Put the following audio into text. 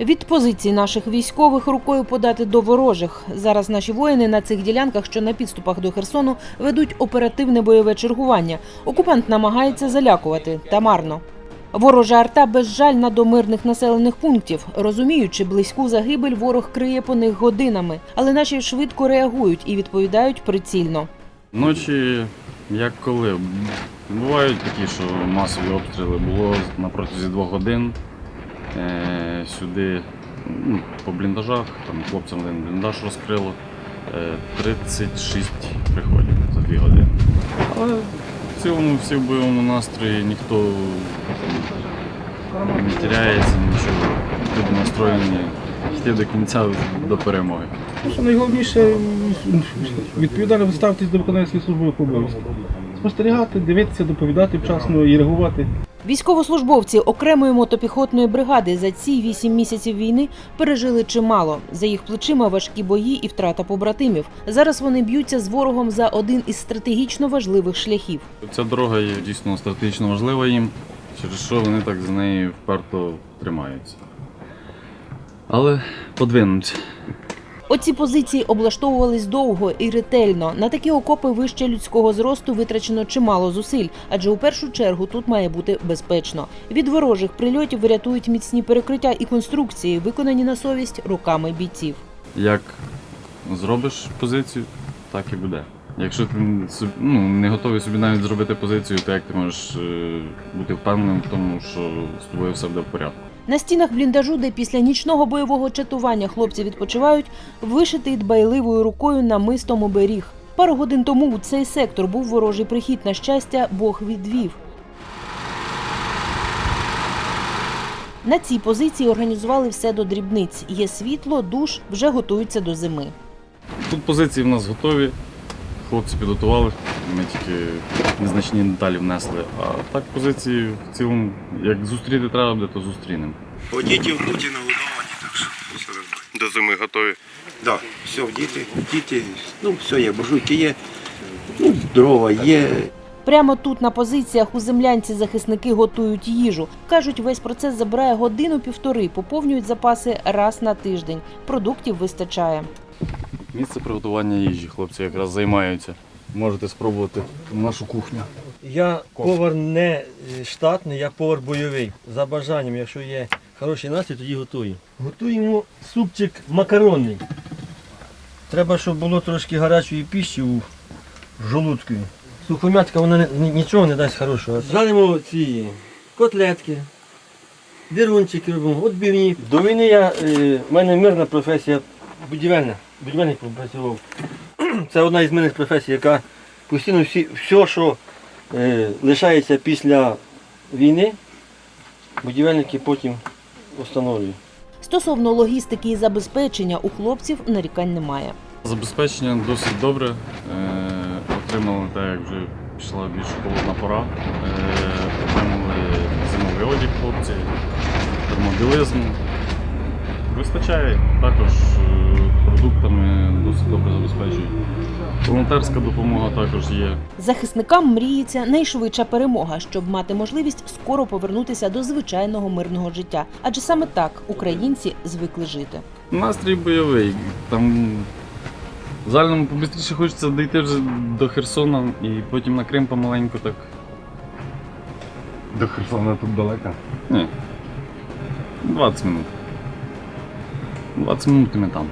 Від позицій наших військових рукою подати до ворожих. Зараз наші воїни на цих ділянках, що на підступах до Херсону, ведуть оперативне бойове чергування. Окупант намагається залякувати та марно. Ворожа арта безжальна до мирних населених пунктів. Розуміючи близьку загибель, ворог криє по них годинами, але наші швидко реагують і відповідають прицільно. Ночі, як коли. Бувають такі, що масові обстріли було на протязі двох годин. Е, сюди ну, по бліндажах, там хлопцям один бліндаж розкрило. Е, 36 приходів за дві години. Але в цілому всі в бойовому настрої ніхто не тіряється, нічого. Люди настроєні йти до кінця до перемоги. Що найголовніше відповідально ставитись до виконання своїх службових. Спостерігати, дивитися, доповідати вчасно і реагувати. Військовослужбовці окремої мотопіхотної бригади за ці вісім місяців війни пережили чимало. За їх плечима важкі бої і втрата побратимів. Зараз вони б'ються з ворогом за один із стратегічно важливих шляхів. Ця дорога є дійсно стратегічно важлива їм, через що вони так за неї вперто тримаються. Але подвинуться. Оці позиції облаштовувались довго і ретельно. На такі окопи вище людського зросту витрачено чимало зусиль, адже у першу чергу тут має бути безпечно. Від ворожих прильотів врятують міцні перекриття і конструкції, виконані на совість руками бійців. Як зробиш позицію, так і буде. Якщо ти ну, не готовий собі навіть зробити позицію, то як ти можеш е, бути впевненим в тому, що з тобою все буде в порядку? На стінах бліндажу, де після нічного бойового чатування хлопці відпочивають, вишитий дбайливою рукою намистом оберіг. Пару годин тому у цей сектор був ворожий прихід. На щастя, Бог відвів. На цій позиції організували все до дрібниць. Є світло, душ, вже готуються до зими. Тут позиції в нас готові. Хлопці підготували, ми тільки незначні деталі внесли. А так позиції в цілому, як зустріти треба буде, то зустрінемо. Діти в путі нагодовані, так що все нормально. До зими готові. Так, все, діти, діти, ну все є, буржуйки є, ну, дрова є. Прямо тут на позиціях у землянці захисники готують їжу. Кажуть, весь процес забирає годину-півтори, поповнюють запаси раз на тиждень. Продуктів вистачає. Місце приготування їжі, хлопці якраз займаються. Можете спробувати нашу кухню. Я повар не е, штатний, я повар бойовий. За бажанням, якщо є хороший настрій, тоді готую. Готуємо супчик макаронний. Треба, щоб було трошки гарячої піші у жолудку. Сухомятка вона нічого не дасть хорошого. Жаримо ці котлетки, дирунчики робимо, відбивні. До війни я, е, в мене мирна професія будівельна. Будівельник працював. Це одна із мирних професій, яка постійно всі, все, що е, лишається після війни, будівельники потім встановлюють. Стосовно логістики і забезпечення у хлопців нарікань немає. Забезпечення досить добре. Е, отримали те, як вже пішла більш холодна пора. Е, отримали зимовий одяг хлопці, термобілизну. Вистачає також е, Волонтерська допомога також є. Захисникам мріється найшвидша перемога, щоб мати можливість скоро повернутися до звичайного мирного життя. Адже саме так українці звикли жити. Настрій бойовий. Там в загальному побистріше хочеться дійти вже до Херсона і потім на Крим помаленьку так. До Херсона тут далеко. Ні. 20 минут. 20 минут і ми там.